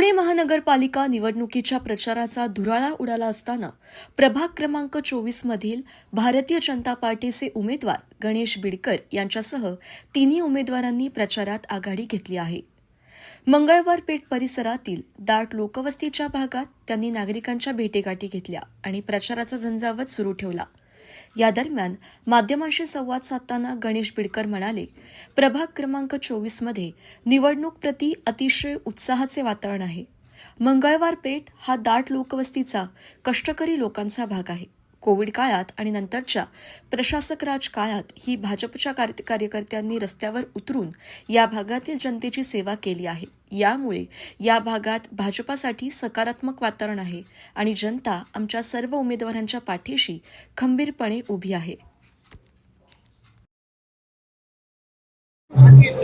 पुणे महानगरपालिका निवडणुकीच्या प्रचाराचा धुराळा उडाला असताना प्रभाग क्रमांक चोवीस मधील भारतीय जनता पार्टीचे उमेदवार गणेश बिडकर यांच्यासह तिन्ही उमेदवारांनी प्रचारात आघाडी घेतली आहे. मंगळवार पेठ परिसरातील दाट लोकवस्तीच्या भागात त्यांनी नागरिकांच्या भेटेगाठी घेतल्या आणि प्रचाराचा झंझावत सुरू ठेवला. या दरम्यान माध्यमांशी संवाद साधताना गणेश बिडकर म्हणाले प्रभाग क्रमांक चोवीसमध्ये निवडणूक प्रती अतिशय उत्साहाचे वातावरण आहे. मंगळवार पेठ हा दाट लोकवस्तीचा कष्टकरी लोकांचा भाग आहे. कोविड काळात आणि नंतरच्या प्रशासक राज काळात ही भाजपच्या कार्यकर्त्यांनी रस्त्यावर उतरून या भागातील जनतेची सेवा केली आहे. यामुळे या भागात भाजपासाठी सकारात्मक वातावरण आहे आणि जनता आमच्या सर्व उमेदवारांच्या पाठीशी खंबीरपणे उभी आहे.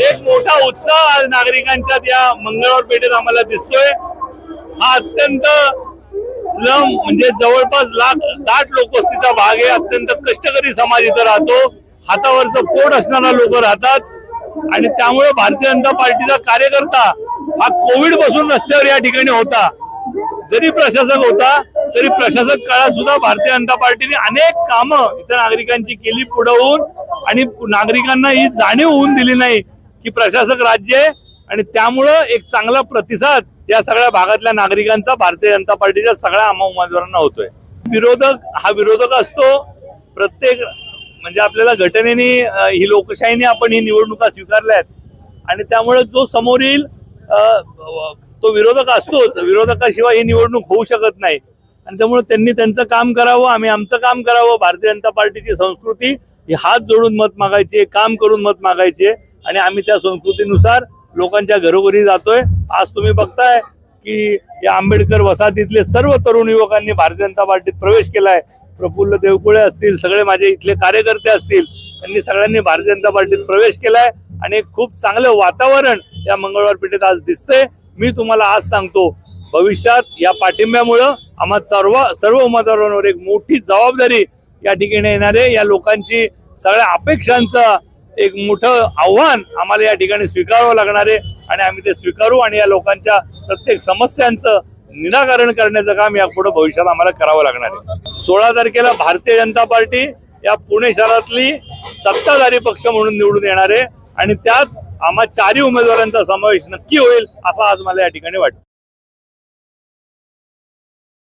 एक मोठा उत्साह आज नागरिकांच्या त्या मंगळवार पेठेत आम्हाला दिसतोय. हा अत्यंत स्लम म्हणजे जवळपास लाख दाट लोकवस्तीचा भाग आहे. अत्यंत कष्टकरी समाज इथं राहतो. हातावरचं पोट असणारा लोक राहतात. आणि त्यामुळे भारतीय जनता पार्टीचा कार्यकर्ता हा कोविडपासून रस्त्यावर या ठिकाणी होता. जरी प्रशासक होता तरी प्रशासक काळात सुद्धा भारतीय जनता पार्टीने अनेक कामं इथं नागरिकांची केली पुढं होऊन. आणि नागरिकांना ही जाणीव होऊन दिली नाही की प्रशासक राज्य आहे आणि त्यामुळं एक चांगला प्रतिसाद या सगळ्या भागातल्या नागरिकांचा भारतीय जनता पार्टीच्या सगळ्या आम्हा उमेदवारांना होतोय. विरोधक हा विरोधक असतो प्रत्येक म्हणजे आपल्याला घटनेने ही लोकशाहीने आपण ही निवडणुका स्वीकारल्या आहेत आणि त्यामुळे जो समोर येईल तो विरोधक असतोच. विरोधकाशिवाय ही निवडणूक होऊ शकत नाही. आणि त्यामुळे त्यांनी त्यांचं काम करावं आम्ही आमचं काम करावं. भारतीय जनता पार्टीची संस्कृती ही हात जोडून मत मागायची काम करून मत मागायचे आणि आम्ही त्या संस्कृतीनुसार लोकांच्या घरोघरी जातोय. आज तुम्ही बघताय की या आंबेडकर वसाहतीतले सर्व तरुण युवकांनी भारतीय जनता पार्टीत प्रवेश केलाय. प्रफुल्ल देवकुळे असतील सगळे माझे इथले कार्यकर्ते असतील त्यांनी सगळ्यांनी भारतीय जनता पार्टीत प्रवेश केलाय आणि खूप चांगलं वातावरण या मंगळवार पेठेत आज दिसतंय. मी तुम्हाला आज सांगतो भविष्यात या पाठिंब्यामुळं आम्हा सर्व सर्व उमेदवारांवर एक मोठी जबाबदारी या ठिकाणी येणारे या लोकांची सगळ्या अपेक्षांचा एक मोठं आव्हान आम्हाला या ठिकाणी स्वीकारावं लागणार आहे. आणि आम्ही ते स्वीकारू आणि या लोकांच्या प्रत्येक समस्यांचं निराकरण करण्याचं काम यापुढे भविष्यात आम्हाला करावं लागणार आहे. सोळा तारखेला भारतीय जनता पार्टी या पुणे शहरातली सत्ताधारी पक्ष म्हणून निवडून येणार आहे. आणि त्यात आम्हा चारही उमेदवारांचा समावेश नक्की होईल असं आज मला या ठिकाणी वाटतं.